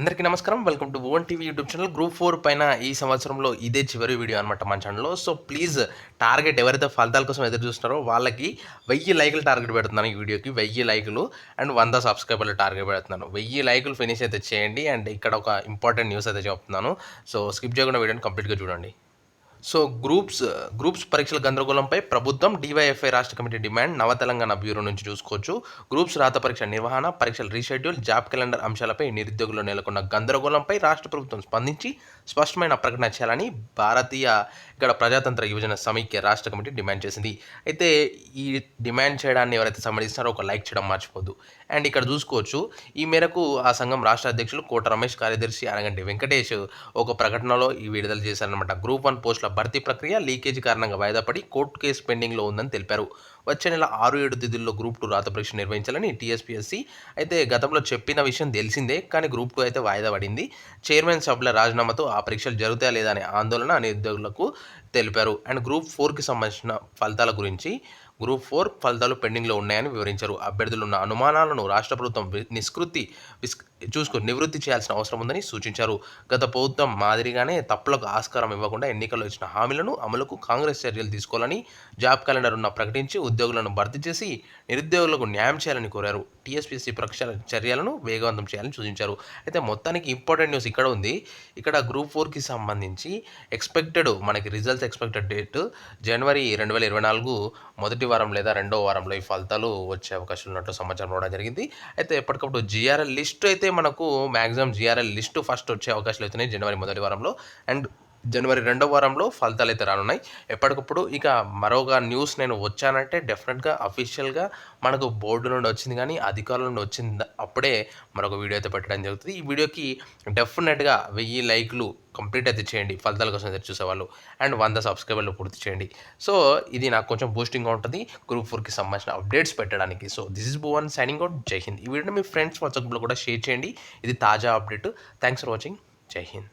అందరికీ నమస్కారం. Welcome to own TV YouTube channel. Group four పైన ఈ సంవత్సరంలో ఇదే చివరి వీడియో అనమాట మన ఛానల్లో. సో ప్లీజ్ టార్గెట్ ఎవరైతే ఫలితాల కోసం ఎదురు చూస్తున్నారో వాళ్ళకి వెయ్యి లైకులు టార్గెట్ పెడుతున్నాను ఈ వీడియోకి. వెయ్యి లైకులు అండ్ వంద సబ్స్క్రైబర్లు టార్గెట్ పెడుతున్నాను. వెయ్యి లైకులు ఫినిష్ అయితే చేయండి అండ్ ఇక్కడ ఒక ఇంపార్టెంట్ న్యూస్ అయితే చెప్తున్నాను. సో స్కిప్ చేయకుండా వీడియోని కంప్లీట్గా చూడండి. సో గ్రూప్స్ గ్రూప్స్ పరీక్షల గందరగోళంపై ప్రభుత్వం డివైఎఫ్ఐ రాష్ట్ర కమిటీ డిమాండ్ నవ తెలంగాణ బ్యూరో నుంచి చూసుకోవచ్చు. గ్రూప్స్ రాత పరీక్ష నిర్వహణ పరీక్షల రీషెడ్యూల్ జాబ్ క్యాలెండర్ అంశాలపై నిరుద్యోగులు నెలకొన్న గందరగోళంపై రాష్ట్ర ప్రభుత్వం స్పందించి స్పష్టమైన ప్రకటన చేయాలని భారతీయ ఇక్కడ ప్రజాతంత్ర యువజన సమైక్య రాష్ట్ర కమిటీ డిమాండ్ చేసింది. అయితే ఈ డిమాండ్ చేయడాన్ని ఎవరైతే సమ్మతిస్తారో ఒక లైక్ చేయడం మర్చిపోద్దు అండ్ ఇక్కడ చూసుకోవచ్చు ఈ మేరకు ఆ సంఘం రాష్ట్ర అధ్యక్షులు కోట రమేష్ కార్యదర్శి అనగంటి వెంకటేష్ ఒక ప్రకటనలో ఈ విడుదల చేశారనమాట గ్రూప్ వన్ పోస్టుల భర్తీ ప్రక్రియ లీకేజీ కారణంగా వాయిదా పడి కోర్టు కేసు పెండింగ్లో ఉందని తెలిపారు. వచ్చే నెల ఆరు ఏడు తిథుల్లో గ్రూప్ టూ రాత పరీక్ష నిర్వహించాలని టీఎస్పీఎస్సీ అయితే గతంలో చెప్పిన విషయం తెలిసిందే కానీ గ్రూప్ టూ అయితే వాయిదా పడింది. చైర్మన్ సభ్యుల రాజీనామాతో ఆ పరీక్షలు జరుగుతాయా లేదా అనే ఆందోళన నిరుద్యోగులకు తెలిపారు. అండ్ గ్రూప్ ఫోర్కి సంబంధించిన ఫలితాల గురించి గ్రూప్ ఫోర్ ఫలితాలు పెండింగ్లో ఉన్నాయని వివరించారు. అభ్యర్థులు ఉన్న అనుమానాలను రాష్ట్ర ప్రభుత్వం నిష్కృతి విస్ చూసుకుని నివృత్తి చేయాల్సిన అవసరం ఉందని సూచించారు. గత ప్రభుత్వం మాదిరిగానే తప్పులకు ఆస్కారం ఇవ్వకుండా ఎన్నికల్లో ఇచ్చిన హామీలను అమలుకు కాంగ్రెస్ చర్యలు తీసుకోవాలని జాబ్ క్యాలెండర్ ఉన్న ప్రకటించి ఉద్యోగులను భర్తీ చేసి నిరుద్యోగులకు న్యాయం చేయాలని కోరారు. టీఎస్పీసీ ప్రక్ష చర్యలను వేగవంతం చేయాలని సూచించారు. అయితే మొత్తానికి ఇంపార్టెంట్ న్యూస్ ఇక్కడ ఉంది. ఇక్కడ గ్రూప్ ఫోర్కి సంబంధించి ఎక్స్పెక్టెడ్ మనకి రిజల్ట్స్ ఎక్స్పెక్టెడ్ డేట్ జనవరి రెండు వేల ఇరవై నాలుగు మొదటి వారం లేదా రెండో వారంలో ఈ ఫలితాలు వచ్చే అవకాశం ఉన్నట్టు సమాచారం రావడం జరిగింది. అయితే ఎప్పటికప్పుడు జిఆర్ఎల్ లిస్ట్ అయితే మనకు మ్యాక్సిమం జిఆర్ఎల్ లిస్టు ఫస్ట్ వచ్చే అవకాశాలు అవుతున్నాయి జనవరి మొదటి వారంలో. అండ్ జనవరి రెండో వారంలో ఫలితాలు అయితే రానున్నాయి. ఎప్పటికప్పుడు ఇక మరొక న్యూస్ నేను వచ్చానంటే డెఫినెట్గా అఫీషియల్గా మనకు బోర్డు నుండి వచ్చింది కానీ అధికారుల నుండి వచ్చింది అప్పుడే మరొక వీడియో అయితే పెట్టడం జరుగుతుంది. ఈ వీడియోకి డెఫినెట్గా వెయ్యి లైక్లు కంప్లీట్ అయితే చేయండి. ఫలితాల కోసం ఎదురు చూసేవాళ్ళు అండ్ వంద సబ్స్క్రైబర్లు పూర్తి చేయండి. సో ఇది నాకు కొంచెం బూస్టింగ్గా ఉంటుంది. గ్రూప్ ఫోర్కి సంబంధించిన అప్డేట్స్ పెట్టడానికి. So this is Bhuvan signing out. జై హింద్. ఈ వీడియోని మీ ఫ్రెండ్స్ వాట్సాప్లో కూడా షేర్ చేయండి. ఇది తాజా అప్డేట్. Thanks for watching. జై హింద్.